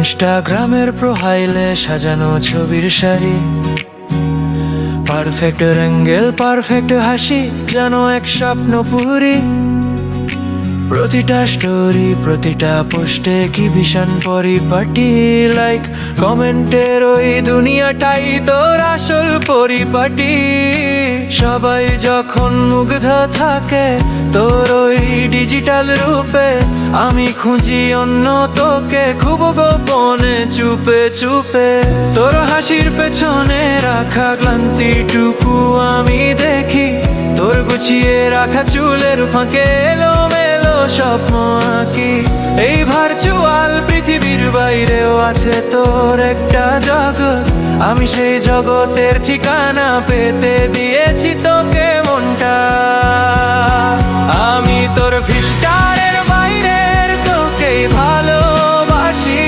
ইনস্টাগ্রামের প্রোফাইলে সাজানো ছবির সারি পারফেক্ট অ্যাঙ্গেল, পারফেক্ট হাসি, যেন এক স্বপ্ন পুরি। প্রতিটা স্টোরি প্রতিটা পোস্টে কি ভীষণ পরিপাটি? লাইক কমেন্টের ওই দুনিয়াটাই তোর আসল পরিপাটি। সবাই যখন মুগ্ধ থাকে তোর ওই ডিজিটাল রূপে, আমি খুঁজি অন্য তোকে, খুব গোপনে, চুপে চুপে। তোর হাসির পেছনে রাখা ক্লান্তিটুকু আমি দেখি, তোর গুছিয়ে রাখা চুলের ফাঁকে এলো মেলো স্বপ্ন আঁকি। এই ভার্চুয়াল পৃথিবীর বাইরেও আছে তোর একটা জগৎ আমি সেই জগতের ঠিকানা পেতে দিয়েছি তোকে মনটা। আমি তোর ফিল্টারের বাইরের তোকেই ভালোবাসি।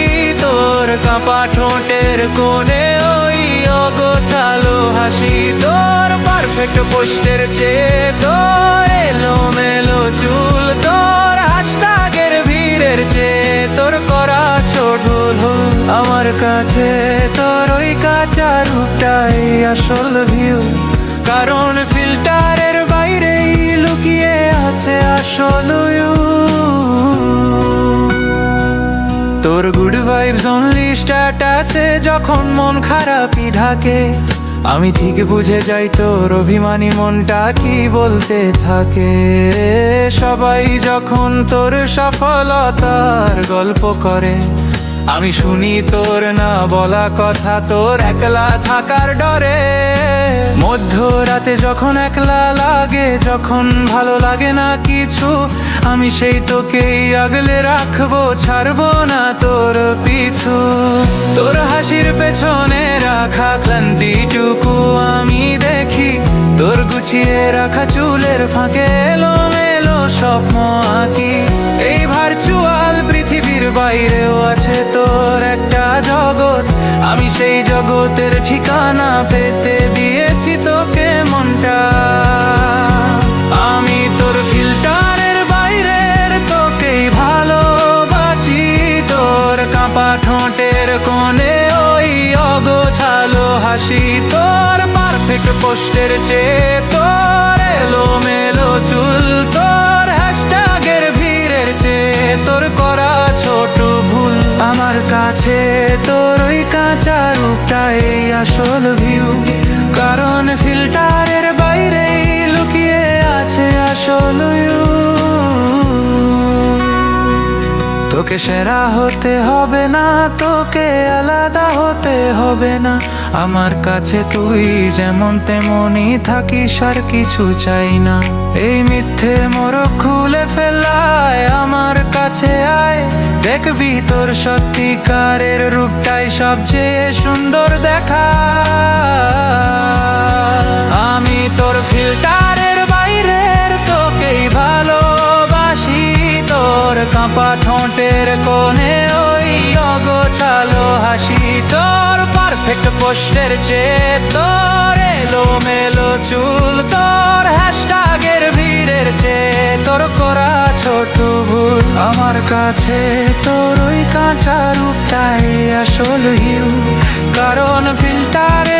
তোর কাঁপা ঠোঁটের কোণে ওই অগোছালো হাসি। তোর পারফেক্ট পোস্টের চেয়ে তোর এলো মেলো চুল কাছে, তোর ওই কাঁচা রূপটাই আসল ভিউ কারণ ফিল্টারের বাইরেই লুকিয়ে আছে আসল তোর গুড ভাইবস অনলি স্ট্যাটাসে যখন মন খারাপই ঢাকে, আমি ঠিক বুঝে যাই তোর অভিমানী মনটা কি বলতে থাকে। সবাই যখন তোর সফলতার গল্প করে আমি শুনি তোর না বলা কথা, তোর একলা থাকার ডরে। মধ্যরাতে যখন একলা লাগে, যখন ভালো লাগে না কিছু, আমি সেই তোকেই আগলে রাখব, ছাড়বো না তোর পিছু। তোর হাসির পেছনে রাখা ক্লান্তিটুকু আমি দেখি, তোর গুছিয়ে রাখা চুলের ফাঁকে এলো মেলো স্বপ্ন আঁকি। বাইরেও আছে তোর একটা জগৎ। আমি সেই জগতের ঠিকানা পেতে দিয়েছি তোকে মনটা। আমি তোর ফিল্টারের বাইরের তোকেই ভালোবাসি। তোর কাঁপা ঠোঁটের কোণে ওই অগোছালো হাসি। তোর পারফেক্ট পোস্টের চেয়ে তোর এলো মেলো চুল, তোর হ্যাশট্যাগের ভিড়ের চেয়ে তোর রূপটাই আসল ভিউ তোকে সেরা হতে হবে না, তোকে আলাদা হতে হবে না। আমার কাছে তুই যেমন তেমনই থাকিস, আর কিছু চাই না। এই মিথ্যে মোরগ খুলে ফেলায়, আমার কাছে আয়। দেখবি তোর সত্যিকারের রূপটাই সবচেয়ে সুন্দর দেখা কাঁপা ঠোঁটের কোণে ওই অগোছালো হাসি। তোর পারফেক্ট পোস্টের চেয়ে তোর এলো মেলো চুল, তোর হ্যাশট্যাগের ভিড়ের চেয়ে তোর করা ছোট ভুল। আমার কাছে তোর ওই কাঁচা রূপটাই আসল হিউ কারণ ফিল্টারে